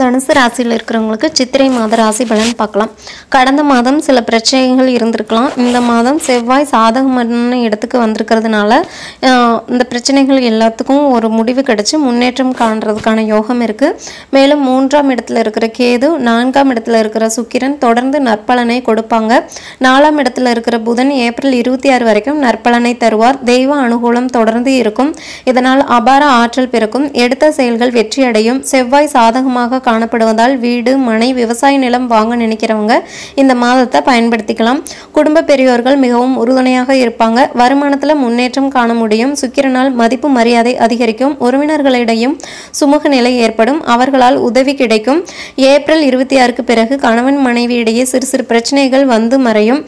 தனுசு ராசியில் இருக்கிறவங்களுக்கு சித்திரை மாத ராசி பலன் பார்க்கலாம். கடந்த மாதம் சில பிரச்சனைகள் இருந்திருக்கலாம். இந்த மாதம் செவ்வாய் சாதகமான இடத்துக்கு வந்திருக்கிறதுனால இந்த பிரச்சனைகள் எல்லாத்துக்கும் ஒரு முடிவு கிடைச்சி முன்னேற்றம் காண்றதுக்கான யோகம் இருக்குது மேலும் மூன்றாம் இடத்துல இருக்கிற கேது நான்காம் இடத்துல இருக்கிற சுக்கிரன் தொடர்ந்து நற்பலனை கொடுப்பாங்க. நாலாம் இடத்துல இருக்கிற புதன் ஏப்ரல் இருபத்தி ஆறு வரைக்கும் நற்பலனை தருவார். தெய்வ அனுகூலம் தொடர்ந்து இருக்கும். இதனால் அபார ஆற்றல் பிறக்கும். எடுத்த செயல்கள் வெற்றியடையும். செவ்வாய் சாதகம் அதிகமாக காணப்படுவதால் வீடு மனை விவசாய நிலம் வாங்க நினைக்கிறவங்க இந்த மாதத்தை பயன்படுத்திக்கலாம். குடும்ப பெரியோர்கள் மிகவும் உறுதுணையாக இருப்பாங்க. வருமானத்தில் முன்னேற்றம் காண முடியும். சுக்கிரனால் மதிப்பு மரியாதை அதிகரிக்கும். உறவினர்களிடையும் சுமூக நிலை ஏற்படும். அவர்களால் உதவி கிடைக்கும். ஏப்ரல் இருபத்தி ஆறுக்கு பிறகு கணவன் மனைவி இடையே சிறு சிறு பிரச்சனைகள் வந்து மறையும்.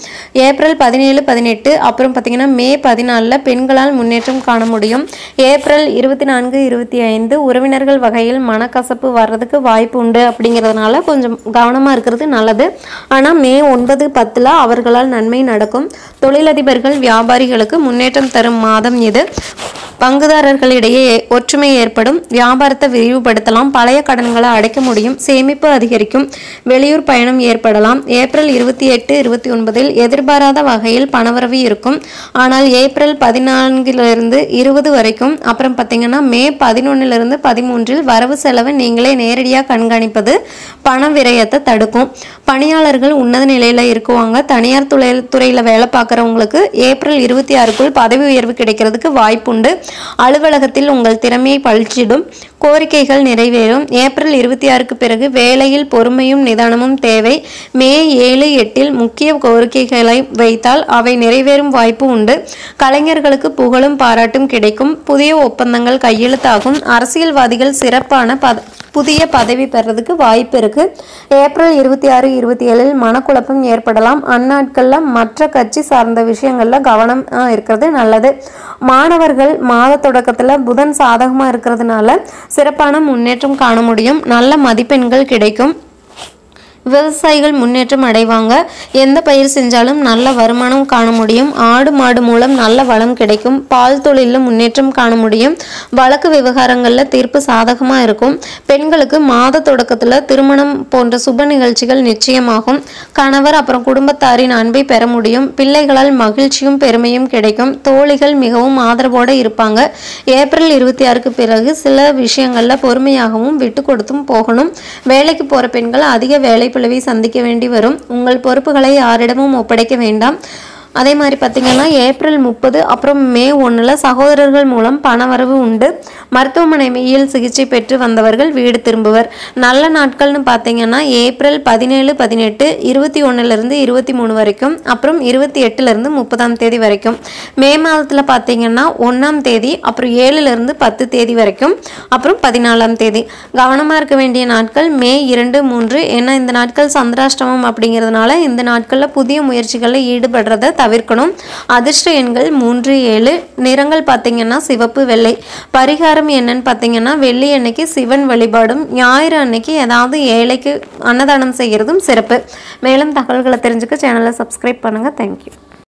ஏப்ரல் பதினேழு பதினெட்டு அப்புறம் பார்த்தீங்கன்னா மே பதினாலில் பெண்களால் முன்னேற்றம் காண முடியும். ஏப்ரல் இருபத்தி நான்கு இருபத்தி ஐந்து உறவினர்கள் வகையில் மனக்கசப்பு வர்றதுக்கு வாய்ப்பு உண்டு அப்படிங்கிறதுனால கொஞ்சம் கவனமாக இருக்கிறது நல்லது. ஆனால் மே ஒன்பது பத்தில் அவர்களால் நன்மை நடக்கும். தொழிலதிபர்கள் வியாபாரிகளுக்கு முன்னேற்றம் தரும் மாதம் இது. பங்குதாரர்களிடையே ஒற்றுமை ஏற்படும். வியாபாரத்தை விரிவுபடுத்தலாம். பழைய கடன்களை அடைக்க முடியும். சேமிப்பு அதிகரிக்கும். வெளியூர் பயணம் ஏற்படலாம். ஏப்ரல் இருபத்தி எட்டு இருபத்தி ஒன்பதில் எதிர்பாராத வகையில் பணவரவு இருக்கும். ஆனால் ஏப்ரல் பதினான்கிலிருந்து இருபது வரைக்கும் அப்புறம் பார்த்தீங்கன்னா மே பதினொன்னிலிருந்து பதிமூன்றில் வரவு செலவு நீங்களே நேரடியாக கண்காணிப்பது பண விரயத்தை தடுக்கும். பணியாளர்கள் உன்னத நிலையில் இருக்குவாங்க. தனியார் துறை துறையில் வேலை பார்க்குறவங்களுக்கு ஏப்ரல் இருபத்தி ஆறுக்குள் பதவி உயர்வு கிடைக்கிறதுக்கு வாய்ப்புண்டு. அலுவலகத்தில் உங்கள் திறமையை பழிச்சிடும். கோரிக்கைகள் நிறைவேறும். ஏப்ரல் இருபத்தி ஆறுக்கு பிறகு வேலையில் பொறுமையும் நிதானமும் தேவை. மே ஏழு எட்டில் முக்கிய கோரிக்கைகளை வைத்தால் அவை நிறைவேறும் வாய்ப்பு உண்டு. கலைஞர்களுக்கு புகழும் பாராட்டும் கிடைக்கும். புதிய ஒப்பந்தங்கள் கையெழுத்தாகும். அரசியல்வாதிகள் சிறப்பான பத புதிய பதவி பெறதுக்கு வாய்ப்பு இருக்கு. ஏப்ரல் இருபத்தி ஆறு இருபத்தி ஏழில் மனக்குழப்பம் ஏற்படலாம். அந்நாட்களில் மற்ற கட்சி சார்ந்த விஷயங்கள்ல கவனம் இருக்கிறது நல்லது. மாணவர்கள் மாத தொடக்கத்தில் புதன் சாதகமாக இருக்கிறதுனால சிறப்பான முன்னேற்றம் காண முடியும். நல்ல மதிப்பெண்கள் கிடைக்கும். விவசாயிகள் முன்னேற்றம் அடைவாங்க. எந்த பயிர் செஞ்சாலும் நல்ல வருமானம் காண முடியும். ஆடு மாடு மூலம் நல்ல வளம் கிடைக்கும். பால் தொழிலில் முன்னேற்றம் காண முடியும். வழக்கு விவகாரங்களில் தீர்ப்பு சாதகமாக இருக்கும். பெண்களுக்கு மாத தொடக்கத்தில் திருமணம் போன்ற சுப நிகழ்ச்சிகள் நிச்சயமாகும். கணவர் அப்புறம் குடும்பத்தாரின் அன்பை பெற முடியும். பிள்ளைகளால் மகிழ்ச்சியும் பெருமையும் கிடைக்கும். தோழிகள் மிகவும் ஆதரவோடு இருப்பாங்க. ஏப்ரல் இருபத்தி ஆறுக்கு பிறகு சில விஷயங்களில் பொறுமையாகவும் விட்டு கொடுத்தும் போகணும். வேலைக்கு போகிற பெண்கள் அதிக வேலை பிளவை சந்திக்க வேண்டி வரும். உங்கள் பொறுப்புகளை யாரிடமும் ஒப்படைக்க வேண்டாம். அதே மாதிரி பார்த்தீங்கன்னா ஏப்ரல் முப்பது அப்புறம் மே ஒன்றில் சகோதரர்கள் மூலம் பணவரவு உண்டு. மருத்துவமனையில் சிகிச்சை பெற்று வந்தவர்கள் வீடு திரும்புவர். நல்ல நாட்கள்னு பார்த்தீங்கன்னா ஏப்ரல் பதினேழு பதினெட்டு இருபத்தி ஒன்றுலேருந்து இருபத்தி மூணு வரைக்கும் அப்புறம் இருபத்தி எட்டுலேருந்து முப்பதாம் தேதி வரைக்கும். மே மாதத்தில் பார்த்தீங்கன்னா ஒன்றாம் தேதி அப்புறம் ஏழுலேருந்து பத்து தேதி வரைக்கும் அப்புறம் பதினாலாம் தேதி. கவனமாக இருக்க வேண்டிய நாட்கள் மே இரண்டு மூன்று. ஏன்னா இந்த நாட்கள் சந்திராஷ்டமம் அப்படிங்கிறதுனால இந்த நாட்களில் புதிய முயற்சிகளில் ஈடுபடுறத தவிர்க்கணும். அதிர்ஷ்ட எண்கள் மூன்று ஏழு. நிறங்கள் பார்த்தீங்கன்னா சிவப்பு வெள்ளை. பரிகாரம் என்னன்னு பார்த்தீங்கன்னா வெள்ளி அன்னைக்கு சிவன் வழிபாடும் ஞாயிறு அன்னைக்கு ஏதாவது ஏழைக்கு அன்னதானம் செய்கிறதும் சிறப்பு. மேலும் தகவல்களை தெரிஞ்சுக்க சேனலை சப்ஸ்கிரைப் பண்ணுங்கள் தேங்க்யூ